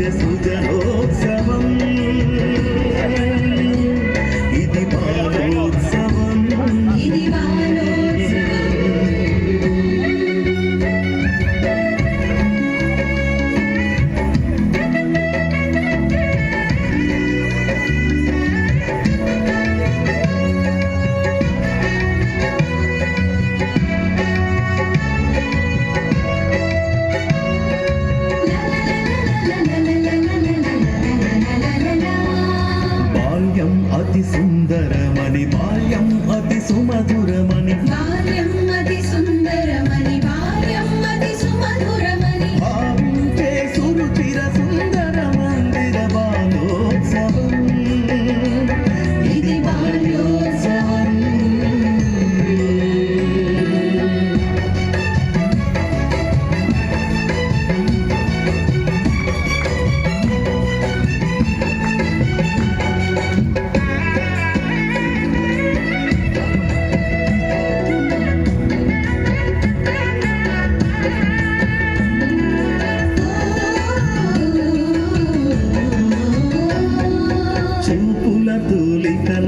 Just బాల్యం అతి సుందరమని బాల్యం అతి సుమధురమని. బాల్యం అతి సుందరమని బాల్యం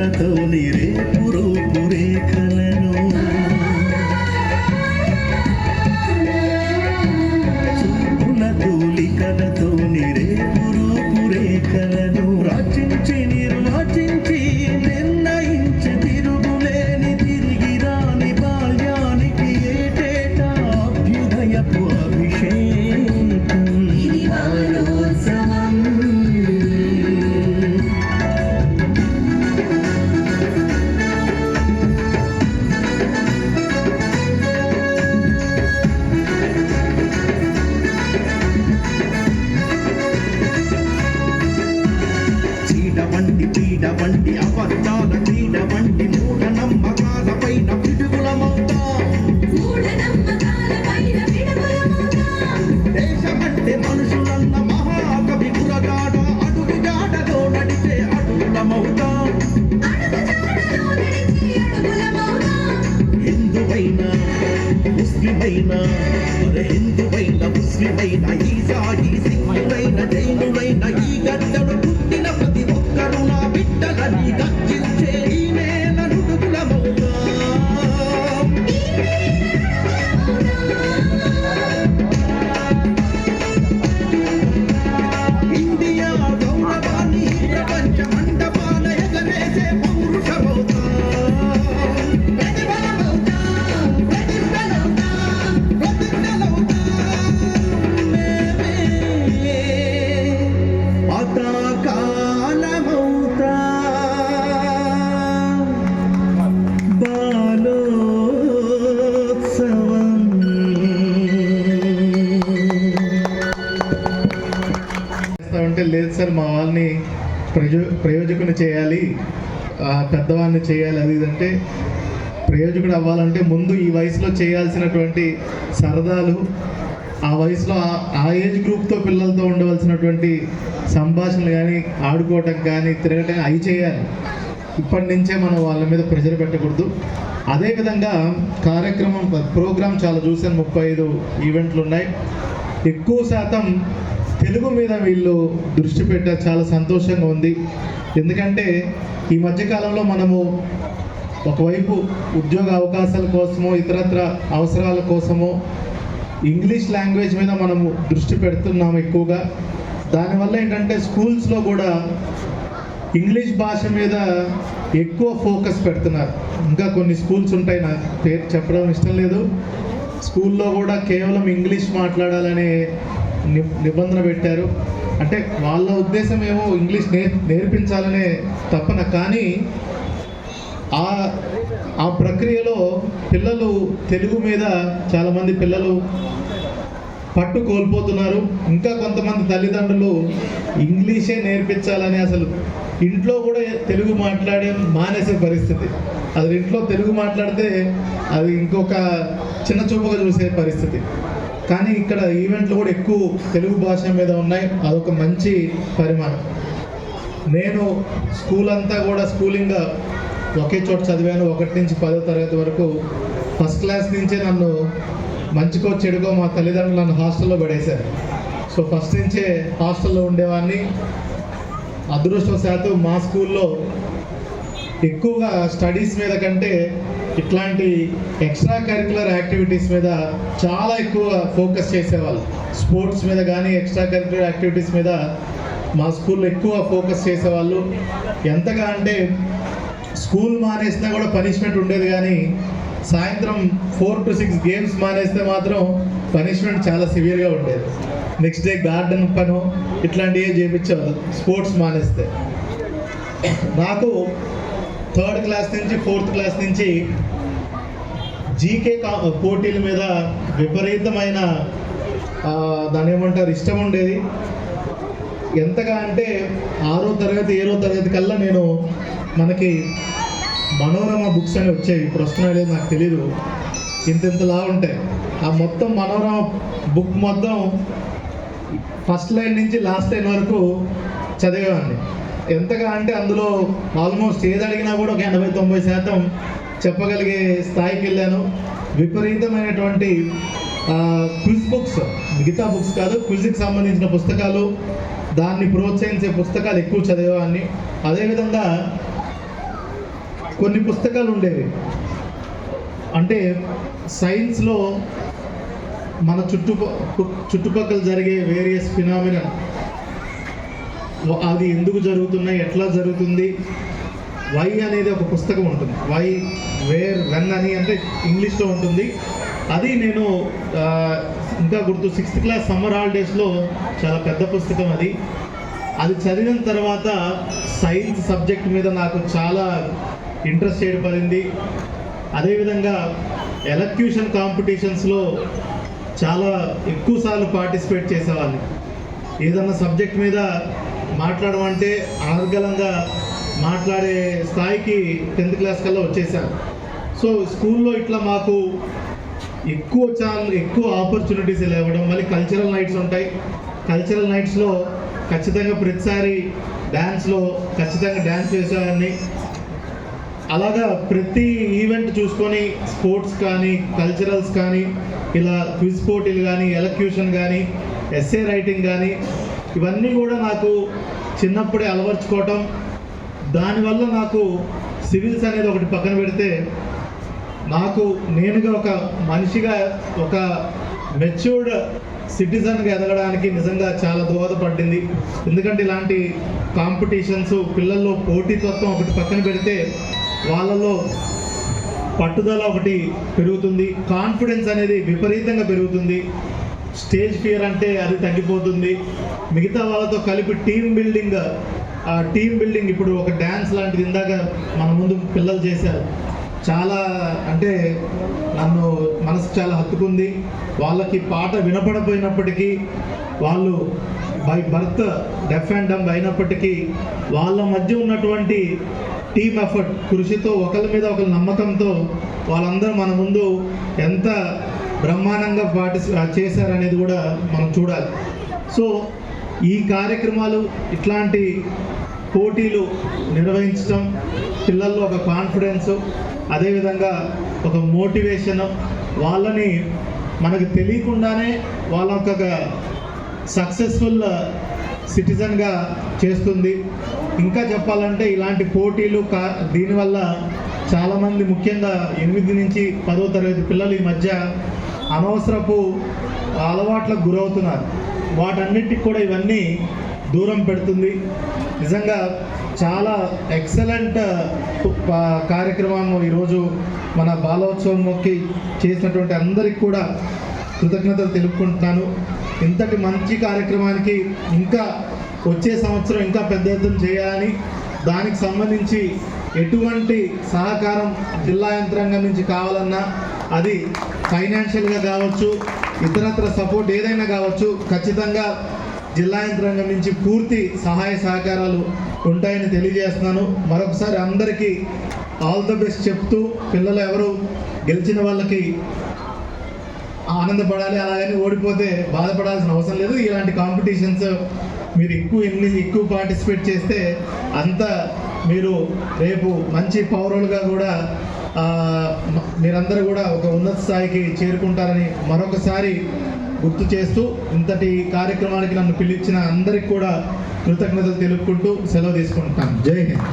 తూలికలతో నిరే ప్రయో ప్రయోజకుని చేయాలి పెద్దవాడిని చేయాలి అది ఇది అంటే ప్రయోజకుడు అవ్వాలంటే ముందు ఈ వయసులో చేయాల్సినటువంటి సరదాలు ఆ వయసులో ఆ- ఏజ్ గ్రూప్తో పిల్లలతో ఉండవలసినటువంటి సంభాషణలు కానీ ఆడుకోవటం కానీ తిరగటం అవి చేయాలి. ఇప్పటి నుంచే మనం వాళ్ళ మీద ప్రెషర్ పెట్టకూడదు. అదేవిధంగా కార్యక్రమం ప్రోగ్రామ్ చాలా చూసాను ముప్పై ఐదు ఈవెంట్లు ఉన్నాయి. ఎక్కువ శాతం తెలుగు మీద వీళ్ళు దృష్టి పెట్టారు చాలా సంతోషంగా ఉంది. ఎందుకంటే ఈ మధ్యకాలంలో మనము ఒకవైపు ఉద్యోగ అవకాశాల కోసము ఇతరత్ర అవసరాల కోసమో ఇంగ్లీష్ లాంగ్వేజ్ మీద మనము దృష్టి పెడుతున్నాము ఎక్కువగా. దానివల్ల ఏంటంటే స్కూల్స్లో కూడా ఇంగ్లీష్ భాష మీద ఎక్కువ ఫోకస్ పెడుతున్నారు. ఇంకా కొన్ని స్కూల్స్ ఉంటాయి నాకు పేరు చెప్పడం ఇష్టం లేదు. స్కూల్లో కూడా కేవలం ఇంగ్లీష్ మాట్లాడాలనే నిబంధన పెట్టారు. అంటే వాళ్ళ ఉద్దేశం ఏమో ఇంగ్లీష్ నేర్ నేర్పించాలనే తపన కానీ ఆ ఆ ప్రక్రియలో పిల్లలు తెలుగు మీద చాలామంది పిల్లలు పట్టు కోల్పోతున్నారు. ఇంకా కొంతమంది తల్లిదండ్రులు ఇంగ్లీషే నేర్పించాలని అసలు ఇంట్లో కూడా తెలుగు మాట్లాడే మానేసే పరిస్థితి. అది ఇంట్లో తెలుగు మాట్లాడితే అది ఇంకొక చిన్న చూపుగా చూసే పరిస్థితి. కానీ ఇక్కడ ఈవెంట్లు కూడా ఎక్కువ తెలుగు భాష మీద ఉన్నాయి. అదొక మంచి పరిమాణం. నేను స్కూల్ అంతా కూడా స్కూలింగ్ ఒకే చోట చదివాను. ఒకటి నుంచి పదో తరగతి వరకు ఫస్ట్ క్లాస్ నుంచే నన్ను మంచికో చెడుకో మా తల్లిదండ్రులు నన్ను హాస్టల్లో పడేశారు. సో ఫస్ట్ నుంచే హాస్టల్లో ఉండేవాడిని. అదృష్టవశాత్తు మా స్కూల్లో ఎక్కువగా స్టడీస్ మీద కంటే ఇట్లాంటి ఎక్స్ట్రా కరికులర్ యాక్టివిటీస్ మీద చాలా ఎక్కువ ఫోకస్ చేసేవాళ్ళు. స్పోర్ట్స్ మీద కానీ ఎక్స్ట్రా కరికులర్ యాక్టివిటీస్ మీద మా స్కూల్లో ఎక్కువ ఫోకస్ చేసేవాళ్ళు. ఎంతగా అంటే స్కూల్ మానేసినా కూడా పనిష్మెంట్ ఉండేది కానీ సాయంత్రం ఫోర్ టు సిక్స్ గేమ్స్ మానేస్తే మాత్రం పనిష్మెంట్ చాలా సివియర్గా ఉండేది. నెక్స్ట్ డే గార్డెన్ పను ఇట్లాంటివి చేయించేవాళ్ళు స్పోర్ట్స్ మానేస్తే. నాకు థర్డ్ క్లాస్ నుంచి ఫోర్త్ క్లాస్ నుంచి జీకే పోటీల మీద విపరీతమైన దాని ఏమంటారు ఇష్టం ఉండేది. ఎంతగా అంటే ఆరో తరగతి ఏడో తరగతి కల్లా నేను మనకి మనోరమ బుక్స్ అని వచ్చేవి. ఇప్పుడు వస్తున్నాయో నాకు తెలీదు. ఇంత ఇంతలా ఉంటాయి. ఆ మొత్తం మనోరమ బుక్ మొత్తం ఫస్ట్ లైన్ నుంచి లాస్ట్ లైన్ వరకు చదివేవాడిని. ఎంతగా అంటే అందులో ఆల్మోస్ట్ ఏది అడిగినా కూడా ఒక ఎనభై తొంభై శాతం చెప్పగలిగే స్థాయికి వెళ్ళాను. విపరీతమైనటువంటి క్విజ్ బుక్స్ మిగతా బుక్స్ కాదు క్విజ్కి సంబంధించిన పుస్తకాలు దాన్ని ప్రోత్సహించే పుస్తకాలు ఎక్కువ చదివేవాడిని. అదేవిధంగా కొన్ని పుస్తకాలు ఉండేవి. అంటే సైన్స్లో మన చుట్టుపక్క చుట్టుపక్కల జరిగే వేరియస్ ఫినామినా అది ఎందుకు జరుగుతున్నాయి? ఎట్లా జరుగుతుంది? వై అనేది ఒక పుస్తకం ఉంటుంది. వై వేర్ వెన్ అని అంటే ఇంగ్లీష్లో ఉంటుంది. అది నేను ఇంకా గుర్తు సిక్స్త్ క్లాస్ సమ్మర్ హాలిడేస్లో చాలా పెద్ద పుస్తకం అది. అది చదివిన తర్వాత సైన్స్ సబ్జెక్ట్ మీద నాకు చాలా ఇంట్రెస్ట్ ఏర్పడింది. అదేవిధంగా ఎలక్యూషన్ కాంపిటీషన్స్లో చాలా ఎక్కువసార్లు పార్టిసిపేట్ చేసేవాడిని. ఏదన్నా సబ్జెక్ట్ మీద మాట్లాడమంటే అనర్గళంగా మాట్లాడే స్థాయికి టెన్త్ క్లాస్ కల్లా వచ్చేసాను సో స్కూల్లో ఇట్లా మాకు ఎక్కువ ఛాన్ ఎక్కువ ఆపర్చునిటీస్ ఇలా ఇవ్వడం మళ్ళీ కల్చరల్ నైట్స్ ఉంటాయి. కల్చరల్ నైట్స్లో ఖచ్చితంగా ప్రతిసారి డ్యాన్స్లో ఖచ్చితంగా డ్యాన్స్ వేసేవాడిని అలాగా ప్రతి ఈవెంట్ చూసుకొని స్పోర్ట్స్ కానీ కల్చరల్స్ కానీ ఇలా క్విజ్ పోటీలు కానీ ఎలక్యూషన్ కానీ ఎస్ఏ రైటింగ్ కానీ ఇవన్నీ కూడా నాకు చిన్నప్పుడే అలవర్చుకోవటం. దానివల్ల నాకు సివిల్స్ అనేది ఒకటి పక్కన పెడితే నాకు నేనుగా ఒక మనిషిగా ఒక మెచ్యూర్డ్ సిటిజన్గా ఎదగడానికి నిజంగా చాలా దోహదపడింది. ఎందుకంటే ఇలాంటి కాంపిటీషన్స్ పిల్లల్లో పోటీతత్వం ఒకటి పక్కన పెడితే వాళ్ళలో పట్టుదల ఒకటి పెరుగుతుంది. కాన్ఫిడెన్స్ అనేది విపరీతంగా పెరుగుతుంది. స్టేజ్ ఫియర్ అంటే అది తగ్గిపోతుంది. మిగతా వాళ్ళతో కలిపి టీం బిల్డింగ్ ఆ టీం బిల్డింగ్ ఇప్పుడు ఒక డ్యాన్స్ లాంటిది ఇందాక మన ముందు పిల్లలు చేశారు. చాలా అంటే నన్ను మనసు చాలా హత్తుకుంది. వాళ్ళకి పాట వినపడపోయినప్పటికీ వాళ్ళు by birth deaf and dumb అయినప్పటికీ వాళ్ళ మధ్య ఉన్నటువంటి టీమ్ ఎఫర్ట్ కృషితో ఒకరి మీద ఒకరి నమ్మకంతో వాళ్ళందరూ మన ముందు ఎంత బ్రహ్మాండంగా పార్టిసి చేశారనేది కూడా మనం చూడాలి. సో ఈ కార్యక్రమాలు ఇట్లాంటి పోటీలు నిర్వహించడం పిల్లల్లో ఒక కాన్ఫిడెన్స్ అదేవిధంగా ఒక మోటివేషన్ వాళ్ళని మనకు తెలియకుండానే వాళ్ళ ఒక సక్సెస్ఫుల్ సిటిజన్గా చేస్తుంది. ఇంకా చెప్పాలంటే ఇలాంటి పోటీలు కా దీనివల్ల చాలామంది ముఖ్యంగా ఎనిమిది నుంచి పదో తరగతి పిల్లలు ఈ మధ్య అనవసరపు అలవాట్లకు గురవుతున్నారు. వాటన్నిటికి కూడా ఇవన్నీ దూరం పెడుతుంది. నిజంగా చాలా ఎక్సలెంట్ కార్యక్రమం ఈరోజు మన బాలోత్సవం మొక్కి చేసినటువంటి అందరికి కూడా కృతజ్ఞతలు తెలుపుకుంటున్నాను. ఇంతటి మంచి కార్యక్రమానికి ఇంకా వచ్చే సంవత్సరం ఇంకా పెద్ద ఎత్తున చేయాలని దానికి సంబంధించి ఎటువంటి సహకారం జిల్లా యంత్రాంగం నుంచి కావాలన్నా అది ఫైనాన్షియల్గా కావచ్చు ఇతరత్ర సపోర్ట్ ఏదైనా కావచ్చు ఖచ్చితంగా జిల్లా యంత్రాంగం నుంచి పూర్తి సహాయ సహకారాలు ఉంటాయని తెలియజేస్తున్నాను. మరొకసారి అందరికీ ఆల్ ద బెస్ట్ చెప్తూ పిల్లలు ఎవరు గెలిచిన వాళ్ళకి ఆనందపడాలి అలాగని ఓడిపోతే బాధపడాల్సిన అవసరం లేదు. ఇలాంటి కాంపిటీషన్స్ మీరు ఎక్కువ ఎన్ని ఎక్కువ పార్టిసిపేట్ చేస్తే అంత మీరు రేపు మంచి పౌరులుగా కూడా మీరందరూ కూడా ఒక ఉన్నత స్థాయికి చేరుకుంటారని మరొకసారి గుర్తు చేస్తూ ఇంతటి కార్యక్రమానికి నన్ను పిలిచిన అందరికి కూడా కృతజ్ఞతలు తెలుపుకుంటూ సెలవు తీసుకుంటాను జై హింద్.